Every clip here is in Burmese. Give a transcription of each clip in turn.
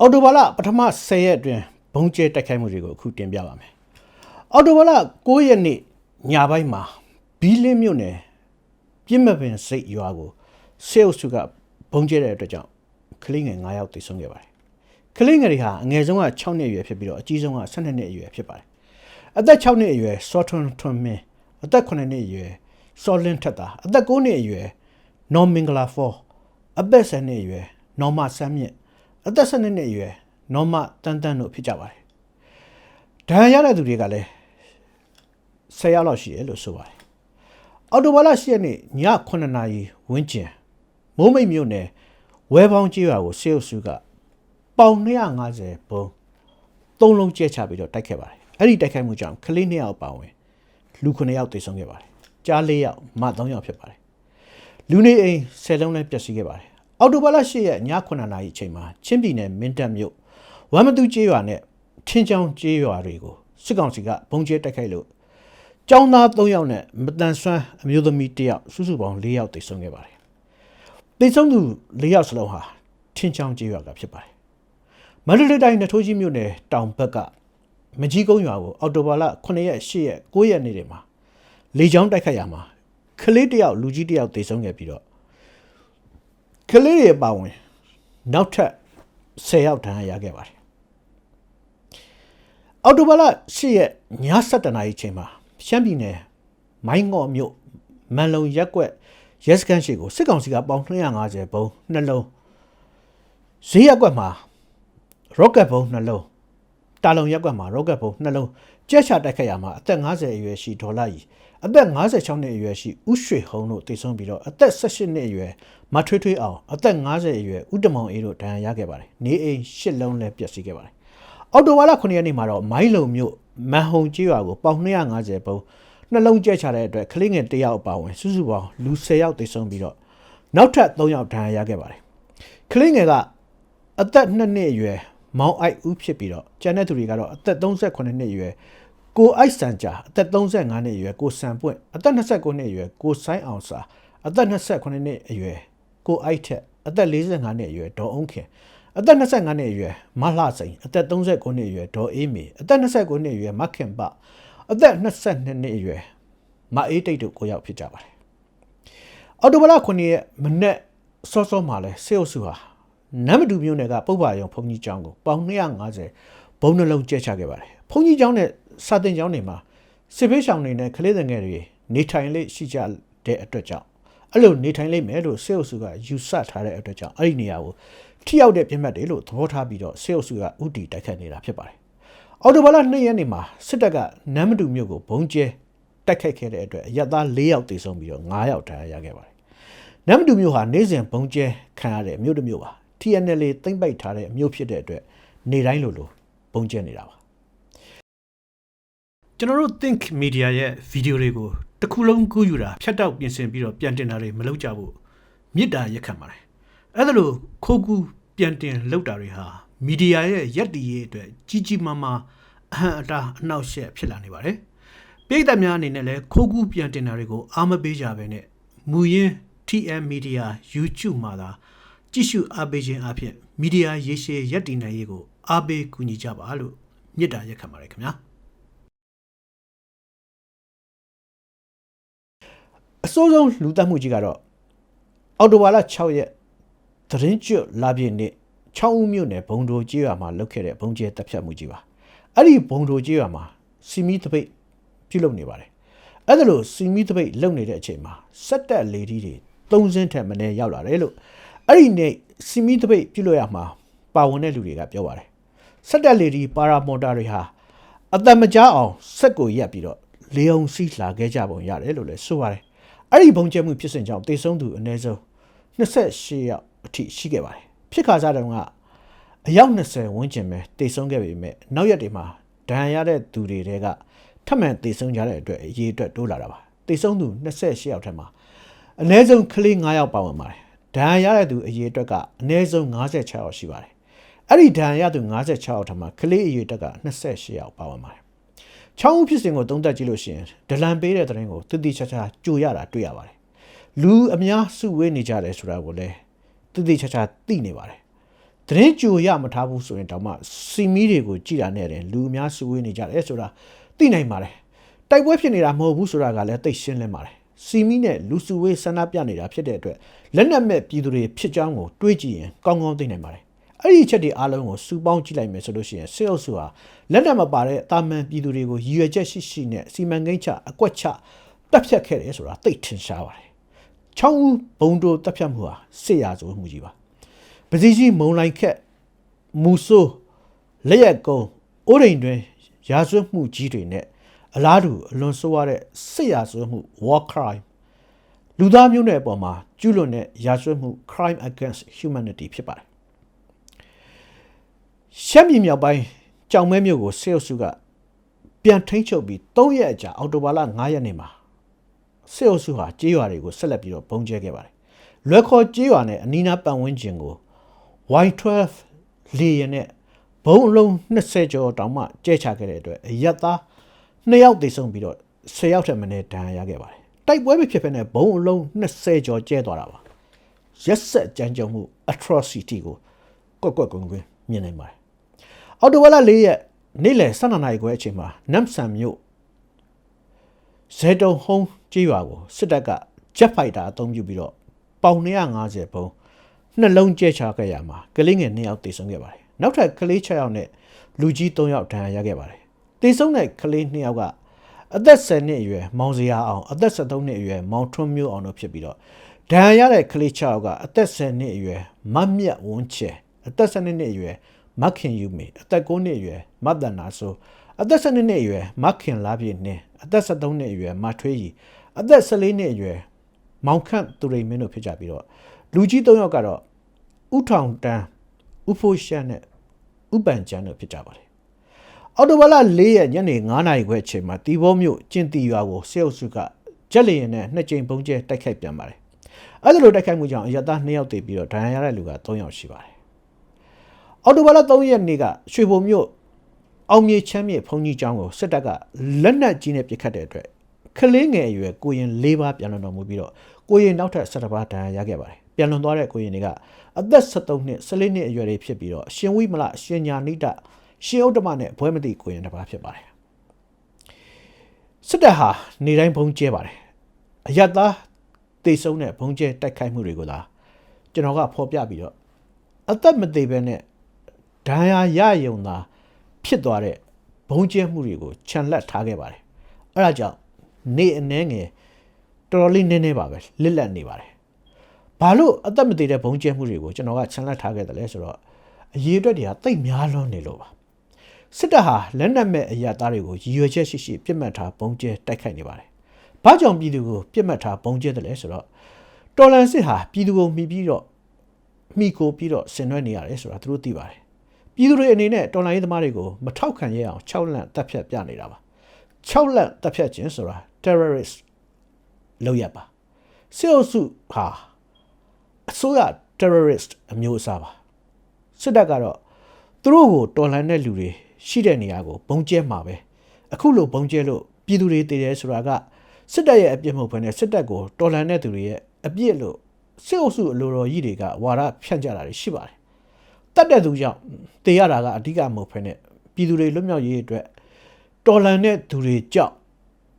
အော်တိုဘာလပထမ10ရက်အတွင်းဘုံကျဲတိုက်ခိုက်မှုတွေကိုအခုတင်ပြပါမယ်။အော်တိုဘာလ9ရက်နေ့ညပိုင်းမှာဘီလင်းမြို့နယ်ပြစ်မပင်စိတ်ရွာကိုဆေးအုပ်စုကဘုံကျဲတဲ့အတွက်ကြောင့်ကလေးငယ်9ယောက်သေဆုံးခဲ့ပါတယ်။ကလေးငယ်တွေဟာအငယ်ဆုံးက6နှစ်အရွယ်ဖြစ်ပြီးတော့အကြီးဆုံးက12နှစ်အရွယ်ဖြစ်ပါတယ်။အသက်6နှစ်အရွယ်စောထွန်းထွန်းမင်းအသက်9နှစ်အရွယ်စောလင်းထက်တာအသက်9နှစ်အရွယ်နော်မင်္ဂလာဖောအသက်10နှစ်အရွယ်နော်မဆမ်းမြင့် အသက်12နှစ်အရွယ်နော်မတန်းတန်းတို့ဖြစ်ကြပါတယ်။ဒဏ်ရာရတဲ့သူတွေကလည်း10ယောက်လောက်ရှိတယ်လို့ဆိုပါတယ်။အော်တိုဘာလ10ရက်နေ့ည9နာရီဝန်းကျင်မိုးမိတ်မြို့နယ်ဝဲပေါင်းကြီးရွာကိုစေအုပ်စုကပေါင်250ဘုံသုံးလုံးကျဲချပြီးတော့တိုက်ခဲ့ပါတယ်။အဲ့ဒီတိုက်ခိုက်မှုကြောင့်ကလေး2ယောက်ပါဝင်လူ9ယောက်သေဆုံးခဲ့ပါတယ်။ကြား4ယောက်မ3ယောက်ဖြစ်ပါတယ်။လူနေအိမ်10လုံးလည်းပျက်စီးခဲ့ပါတယ်။ အော်တိုဘာလ10ရက်ည9နာရီအချိန်မှာချင်းပြည်နယ်မင်းတပ်မြို့ဝမ်မတူကျေးရွာနဲ့ထင်းချောင်းကျေးရွာတွေကိုစစ်ကောင်စီကဘုံကျဲတိုက်ခိုက်လို့ကျောင်းသား3ယောက်နဲ့မတန်ဆွမ်းအမျိုးသမီး1ယောက်စုစုပေါင်း4ယောက်သေဆုံးခဲ့ပါတယ်။သေဆုံးသူ4ယောက်စလုံးဟာထင်းချောင်းကျေးရွာကဖြစ်ပါတယ်။မန္တလေးတိုင်းနထိုးကြီးမြို့နယ်တောင်ဘက်ကမကြီးကုန်းရွာကိုအော်တိုဘာလ9ရက်10ရက်9ရက်နေ့တွေမှာလေကြောင်းတိုက်ခိုက်ရမှာကလေးတစ်ယောက်လူကြီးတစ်ယောက်သေဆုံးခဲ့ပြီးတော့ ကလေးတွေအပါဝင်နောက်ထပ်10ယောက်ဒဏ်ရာရခဲ့ပါတယ်အော်တိုဘာလ10ရက်ည7:00နာရီချိန်မှာရှမ်းပြည်နယ်မိုင်းငေါ်မြို့မန်လုံရက်ကွက်ရဲစခန်းရှိကိုစစ်ကောင်စီကပေါင်250ဘုံနှလုံးဈေးရက်ကွက်မှာ rocket ဘုံနှလုံးတာလုံရက်ကွက်မှာ rocket ဘုံနှလုံး ကျက်ချတိုက်ခတ်ရမှာအသက်50အရွယ်ရှိဒေါ်လာကြီးအသက်56နှစ်အရွယ်ရှိဥရွှေဟုံတို့တည်ဆုံးပြီးတော့အသက်18နှစ်အရွယ်မထွေးထွေးအောင်အသက်50အရွယ်ဥတမောင်အေးတို့ဒဏ်ရာရခဲ့ပါတယ်နေအိမ်၈လုံးလည်းပျက်စီးခဲ့ပါတယ်အော်တိုဝါလာ9ရက်နေ့မှာတော့မိုင်းလုံမြို့မန်ဟုံကြီးရွာကိုပေါင်250ဘုံနှလုံးကျက်ချတဲ့အတွက်ကလေးငယ်1ယောက်အပါဝင်စုစုပေါင်းလူ10ယောက်တည်ဆုံးပြီးတော့နောက်ထပ်3ယောက်ဒဏ်ရာရခဲ့ပါတယ်ကလေးငယ်ကအသက်2နှစ်အရွယ်မောင်အိုက်ဦးဖြစ်ပြီးတော့ကျန်တဲ့သူတွေကတော့အသက်38နှစ်အရွယ် ကိုအိုက်စံကြာအသက်35နှစ်အရွယ်ကိုစံပွင့်အသက်29နှစ်အရွယ်ကိုဆိုင်အောင်စာအသက်28နှစ်အရွယ်ကိုအိုက်ထက်အသက်45နှစ်အရွယ်ဒေါ်အောင်ခင်အသက်25နှစ်အရွယ်မလှစိန်အသက်39နှစ်အရွယ်ဒေါ်အေးမီအသက်29နှစ်အရွယ်မခင်ပအသက်22နှစ်အရွယ်မအေးတိတ်တို့ကိုရောက်ဖြစ်ကြပါတယ်အော်တိုဘလာ9ရက်မနေ့စောစောမှာလဲစေအုပ်စုဟာနမ်မတူမြို့နယ်ကပုပ္ပါယုံဘုံကြီးကျောင်းကိုပေါင်250ဘုံနှလုံးကျဲချခဲ့ပါတယ်ဘုံကြီးကျောင်းနဲ့ စာတင်ကျောင်းတွေမှာစစ်ဘေးရှောင်တွေနဲ့ကလေးငယ်တွေနေထိုင်လေရှိကြတဲ့အတွက်ကြောင့်အဲ့လိုနေထိုင်လိမ့်မယ်လို့စေအုပ်စုကယူဆထားတဲ့အတွက်ကြောင့်အဲ့ဒီနေရာကိုထိရောက်တဲ့ပြစ်မှတ်တွေလို့သဘောထားပြီးတော့စေအုပ်စုကဥတီတိုက်ခတ်နေတာဖြစ်ပါတယ်။အော်တိုဘာလ2ရက်နေ့မှာစစ်တပ်ကနမ်မတူမြို့ကိုဘုံကျဲတိုက်ခိုက်ခဲ့တဲ့အတွက်အရက်သား၄ယောက်သေဆုံးပြီးတော့9ယောက်ဒဏ်ရာရခဲ့ပါတယ်။နမ်မတူမြို့ဟာနေစဉ်ဘုံကျဲခံရတဲ့မြို့တစ်မြို့ပါ။ TNL သိမ့်ပိုက်ထားတဲ့မြို့ဖြစ်တဲ့အတွက်နေတိုင်းလိုလိုဘုံကျဲနေတာပါ ကျွန်တော်တို့ Think Media ရဲ့ဗီဒီယိုတွေကိုတစ်ခုလုံးကူးယူတာဖြတ်တောက်ပြင်ဆင်ပြီးတော့ပြန်တင်တာတွေမလုပ်ကြဘူးမြစ်တာရက်ခံပါတယ်အဲ့ဒါလို့ခိုးကူးပြန်တင်လုပ်တာတွေဟာမီဒီယာရဲ့ရက်တီရေးအတွက်ကြီးကြီးမားမားအဟံအတာအနှောက်အယှက်ဖြစ်လာနေပါတယ်ပြည်သက်များအနေနဲ့လည်းခိုးကူးပြန်တင်တာတွေကိုအားမပေးကြဘဲနဲ့မူရင်း TM Media YouTube မှာသာကြည့်ရှုအားပေးခြင်းအပြင်မီဒီယာရေးရှည်ရက်တည်နိုင်ရေးကိုအားပေးကူညီကြပါလို့မြစ်တာရက်ခံပါတယ်ခင်ဗျာ အစိုးဆုံးလူတက်မှုကြီးကတော့အော်တိုဝါလာ6ရက်သတင်းကျွတ်လာပြည့်နေ့6ဦးမြို့နယ်ဘုံတိုကျေးရွာမှာလုပ်ခဲ့တဲ့ဘုံကျဲတပ်ဖြတ်မှုကြီးပါအဲ့ဒီဘုံတိုကျေးရွာမှာစီမီတပိတ်ပြုလုပ်နေပါတယ်အဲ့ဒါလို့စီမီတပိတ်လုပ်နေတဲ့အချိန်မှာစက်တက်လေဒီတွေ၃စင်းထက်မနည်းရောက်လာတယ်လို့အဲ့ဒီနေ့စီမီတပိတ်ပြုလုပ်ရမှာပါဝင်တဲ့လူတွေကပြောပါတယ်စက်တက်လေဒီပါရာမော်တာတွေဟာအတမကြားအောင်စက်ကိုရက်ပြီးတော့လေအောင်စီးလာခဲ့ကြပုံရတယ်လို့လည်းဆိုပါတယ် အဲ့ဒီဘုံကျဲမှုဖြစ်စဉ်ကြောင့်တေဆုံးသူအနည်းဆုံး28ယောက်အထိရှိခဲ့ပါတယ်ဖြစ်ခါစားတုန်းကအယောက်20ဝန်းကျင်ပဲတေဆုံးခဲ့ပေမဲ့နောက်ရက်တွေမှာဒဏ်ရာရတဲ့သူတွေတဲကထပ်မံတေဆုံးကြတဲ့အတွက်အရေးအတွက်တိုးလာတာပါတေဆုံးသူ28ယောက်ထက်မှာအနည်းဆုံးကလေး9ယောက်ပါဝင်ပါတယ်ဒဏ်ရာရတဲ့သူအရေးအတွက်ကအနည်းဆုံး56ယောက်ရှိပါတယ်အဲ့ဒီဒဏ်ရာရသူ56ယောက်ထက်မှာကလေးအရေးအတွက်က28ယောက်ပါဝင်ပါတယ် ချောင်းဦးဖြစ်စဉ်ကိုသုံးသပ်ကြည့်လို့ရှိရင်ဒလန်ပေးတဲ့တဲ့ရင်ကိုတတိချာချာကြိုရတာတွေ့ရပါတယ်လူအများစုဝေးနေကြတယ်ဆိုတာကိုလည်းတတိချာချာသိနေပါတယ်သတင်းကြိုရမထားဘူးဆိုရင်တောင်မှစီမီတွေကိုကြည်တာနဲ့တယ်လူအများစုဝေးနေကြတယ်ဆိုတာသိနိုင်ပါတယ်တိုက်ပွဲဖြစ်နေတာမဟုတ်ဘူးဆိုတာကလည်းသိရှင်းလင်းပါတယ်စီမီနဲ့လူစုဝေးဆန္ဒပြနေတာဖြစ်တဲ့အတွက်လက်နက်မဲ့ပြည်သူတွေဖြစ်ကြောင်းကိုတွေးကြည့်ရင်ကောင်းကောင်းသိနိုင်ပါတယ် အဲ့ဒီအချက်တွေအားလုံးကိုစူပေါင်းကြည့်လိုက်မယ်ဆိုလို့ရှိရင်စေအုပ်စုဟာလက်နက်မပါတဲ့တာမန်ပြည်သူတွေကိုရည်ရွယ်ချက်ရှိရှိနဲ့စီမံကိန်းချအကွက်ချတပ်ဖြတ်ခဲ့တယ်ဆိုတာသိထင်ရှားပါတယ်ချောင်းဦးဘုံတို့တပ်ဖြတ်မှုဟာစစ်ရာဇဝတ်မှုကြီးပါပစီကြီးမုံလိုက်ခက်မူဆိုးလက်ရက်ကုန်းအိုးရိန်တွင်ရာဇဝတ်မှုကြီးတွေနဲ့အလားတူအလွန်ဆိုးရတဲ့စစ်ရာဇဝတ်မှု war crime လူသားမျိုးနွယ်အပေါ်မှာကျူးလွန်တဲ့ရာဇဝတ်မှု crime against humanity ဖြစ်ပါတယ် ရှမ်းပြည်မြောက်ပိုင်းကြောင်မဲမြို့ကိုစေအုပ်စုကပြန်ထိန်းချုပ်ပြီး3ရက်အကြာအော်တိုဘာလ9ရက်နေ့မှာစေအုပ်စုဟာကြေးရွာတွေကိုဆက်လက်ပြီးတော့ပုံကျဲခဲ့ပါတယ်လွယ်ခေါ်ကြေးရွာနဲ့အနီးနားပတ်ဝန်းကျင်ကို Y12 လေယာဉ်နဲ့ဘုံအလုံး20ကျော်တောင်မှကျဲချခဲ့တဲ့အတွက်အရက်သား2ယောက်သေဆုံးပြီးတော့10ယောက်ထက်မနည်းဒဏ်ရာရခဲ့ပါတယ်တိုက်ပွဲမဖြစ်ဖ ೇನೆ ဘုံအလုံး20ကျော်ကျဲသွားတာပါရက်ဆက်ကြမ်းကြုတ်မှု atrocity ကိုကွက်ကွက်ကွင်းကွင်းမြင်နိုင်ပါတယ် အော်တိုဝါလာ၄ရက်နေ့လယ်12နာရီခွဲအချိန်မှာနမ်ဆန်မြို့ဇေတုံဟုံးကြေးရွာကိုစစ်တပ်ကဂျက်ဖိုက်တာအသုံးပြုပြီးတော့ပေါင်250ဘုံနှလုံးကျဲချခဲ့ရမှာကလေးငယ်2ယောက်သေဆုံးခဲ့ပါတယ်နောက်ထပ်ကလေး6ယောက်နဲ့လူကြီး3ယောက်ဒဏ်ရာရခဲ့ပါတယ်သေဆုံးတဲ့ကလေး2ယောက်ကအသက်10နှစ်အရွယ်မောင်စရာအောင်အသက်73နှစ်အရွယ်မောင်ထွန်းမျိုးအောင်တို့ဖြစ်ပြီးတော့ဒဏ်ရာရတဲ့ကလေး6ယောက်ကအသက်10နှစ်အရွယ်မတ်မြတ်ဝန်းချေအသက်12နှစ်အရွယ် မခင်ယူမေအသက်9နှစ်အရွယ်မတ်တနာဆိုအသက်12နှစ်အရွယ်မခင်လားပြည့်နှင်းအသက်73နှစ်အရွယ်မထွေးကြီးအသက်14နှစ်အရွယ်မောင်ခန့်သူရိမင်းတို့ဖြစ်ကြပြီးတော့လူကြီး၃ယောက်ကတော့ဥထောင်တန်းဥဖိုးရှန်နဲ့ဥပန်ကျန်းတို့ဖြစ်ကြပါတယ်အော်တိုဘလာ၄ရက်ညနေ9နာရီခွဲအချိန်မှာတီဘောမြို့ကျင်တီရွာကိုစေအုပ်စုကဂျက်လီရင်နဲ့နှစ်ကြိမ်ပုံကျဲတိုက်ခိုက်ပြန်ပါတယ်အဲ့ဒါလိုတိုက်ခိုက်မှုကြောင့်အရသား2ယောက်တည်ပြီးတော့ဒဏ်ရာရတဲ့လူက3ယောက်ရှိပါတယ် အော်တိုဘာလ3ရက်နေ့ကရွှေဘုံမြို့အောင်မြေချမ်းမြေဖုန်ကြီးကျောင်းကိုစစ်တပ်ကလက်နက်ကြီးနဲ့ပစ်ခတ်တဲ့အတွက်ကလေးငယ်အရွယ်ကိုရင်၄ပါးပြန်လွန်တော်မူပြီးတော့ကိုရင်နောက်ထပ်17ပါးဒဏ်ရာရခဲ့ပါတယ်ပြန်လွန်သွားတဲ့ကိုရင်တွေကအသက်73နှစ်14နှစ်အရွယ်တွေဖြစ်ပြီးတော့ရှင်ဝိမလရှင်ညာနိတရှင်ဥတ္တမနဲ့ဘွဲမတိကိုရင်တစ်ပါးဖြစ်ပါတယ်စစ်တပ်ဟာနေတိုင်းဘုံကျဲပါတယ်အယက်သားတေဆုံးတဲ့ဘုံကျဲတိုက်ခိုက်မှုတွေကိုသာကျွန်တော်ကဖော်ပြပြီးတော့အသက်မသေးဘဲနဲ့ ဒဏ်ရာရယုံသာဖြစ်သွားတဲ့ဘုံကျဲမှုတွေကိုခြံလက်ထားခဲ့ပါတယ်အဲဒါကြောင့်နေအနှဲငယ်တော်တော်လေးနည်းနည်းပါပဲလစ်လက်နေပါတယ်ဘာလို့အသက်မသေးတဲ့ဘုံကျဲမှုတွေကိုကျွန်တော်ကခြံလက်ထားခဲ့တယ်လဲဆိုတော့အရေးအတွက်တွေကတိတ်များလွန်းနေလို့ပါစစ်တပ်ဟာလက်နက်မဲ့အရာသားတွေကိုရည်ရွယ်ချက်ရှိရှိပြစ်မှတ်ထားဘုံကျဲတိုက်ခိုက်နေပါတယ်ဘာကြောင့်ပြည်သူကိုပြစ်မှတ်ထားဘုံကျဲတယ်လဲဆိုတော့တော်လန်စစ်ဟာပြည်သူကိုမိပြီးတော့မိကိုပြီးတော့ဆင်နွှဲနေရတယ်ဆိုတာသူတို့သိပါတယ် ပြည်သူတွေအနေနဲ့တော်လိုင်းသမားတွေကိုမထောက်ခံရအောင်6လန့်တပ်ဖြတ်ပြနေတာပါ6လန့်တပ်ဖြတ်ခြင်းဆိုတာ terrorist လောက်ရပါစစ်အုပ်စုဟာအစိုးရ terrorist အမျိုးအစားပါစစ်တပ်ကတော့သူတို့ကိုတော်လှန်တဲ့လူတွေရှိတဲ့နေရာကိုဘုံကျဲမှာပဲအခုလိုဘုံကျဲလို့ပြည်သူတွေတည်တယ်ဆိုတာကစစ်တပ်ရဲ့အပြစ်မဟုတ်ဘဲနဲ့စစ်တပ်ကိုတော်လှန်တဲ့သူတွေရဲ့အပြစ်လို့စစ်အုပ်စုအလိုတော်ကြီးတွေကဝါဒဖြန့်ကြတာတွေရှိပါတယ် တတ်တဲ့သူကြောင့်တည်ရတာကအဓိကမဟုတ်ဘဲနဲ့ပြည်သူတွေလွတ်မြောက်ရေးအတွက်တော်လှန်တဲ့သူတွေကြောင့်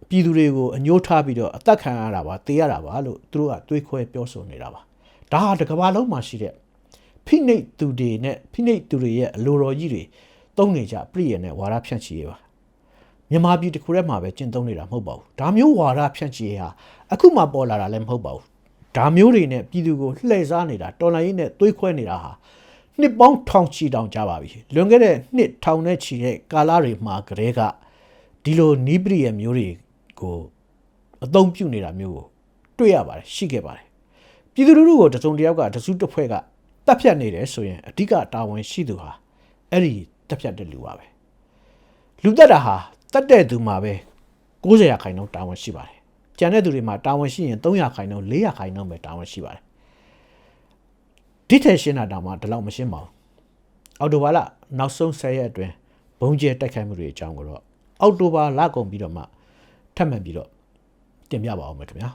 ပြည်သူတွေကိုအညှိုးထားပြီးတော့အသက်ခံရတာပါတည်ရတာပါလို့သူတို့ကတွေးခွဲပြောဆိုနေတာပါဒါဟာတစ်ကမ္ဘာလုံးမှာရှိတဲ့ဖိနှိပ်သူတွေနဲ့ဖိနှိပ်သူတွေရဲ့အလိုတော်ကြီးတွေတုံးနေကြပြည့်ရတဲ့ဝါဒဖြန့်ချီရေးပါမြန်မာပြည်တစ်ခုထဲမှာပဲကျင့်သုံးနေတာမဟုတ်ပါဘူးဒါမျိုးဝါဒဖြန့်ချီရေးဟာအခုမှပေါ်လာတာလည်းမဟုတ်ပါဘူးဒါမျိုးတွေနဲ့ပြည်သူကိုလှည့်စားနေတာတော်လိုင်းရေးနဲ့သွေးခွဲနေတာဟာ နှစ်ပေါင်းထောင်ချီတောင်ကြပါပြီလွန်ခဲ့တဲ့နှစ်ထောင်နဲ့ချီတဲ့ကာလတွေမှာကတည်းကဒီလိုနီးပရိရဲ့မျိုးတွေကိုအသုံးပြုနေတာမျိုးကိုတွေ့ရပါတယ်ရှိခဲ့ပါတယ်ပြည်သူလူထုကိုတစုံတစ်ယောက်ကတစုတစ်ဖွဲ့ကတပ်ဖြတ်နေတယ်ဆိုရင်အဓိကတာဝန်ရှိသူဟာအဲ့ဒီတပ်ဖြတ်တဲ့လူပါပဲလူတက်တာဟာတက်တဲ့သူမှာပဲ90ရာခိုင်နှုန်းတာဝန်ရှိပါတယ်ကျန်တဲ့သူတွေမှာတာဝန်ရှိရင်300ရာခိုင်နှုန်း400ရာခိုင်နှုန်းပဲတာဝန်ရှိပါတယ် ဒီထက်ရှင်းတာတောင်မှဒီလောက်မရှင်းပါဘူးအော်တိုဘာလနောက်ဆုံး10ရက်အတွင်းဘုံကျဲတိုက်ခိုက်မှုတွေအကြောင်းကိုတော့အော်တိုဘာလကုန်ပြီးတော့မှထပ်မံပြီးတော့တင်ပြပါအောင်မယ်ခင်ဗျာ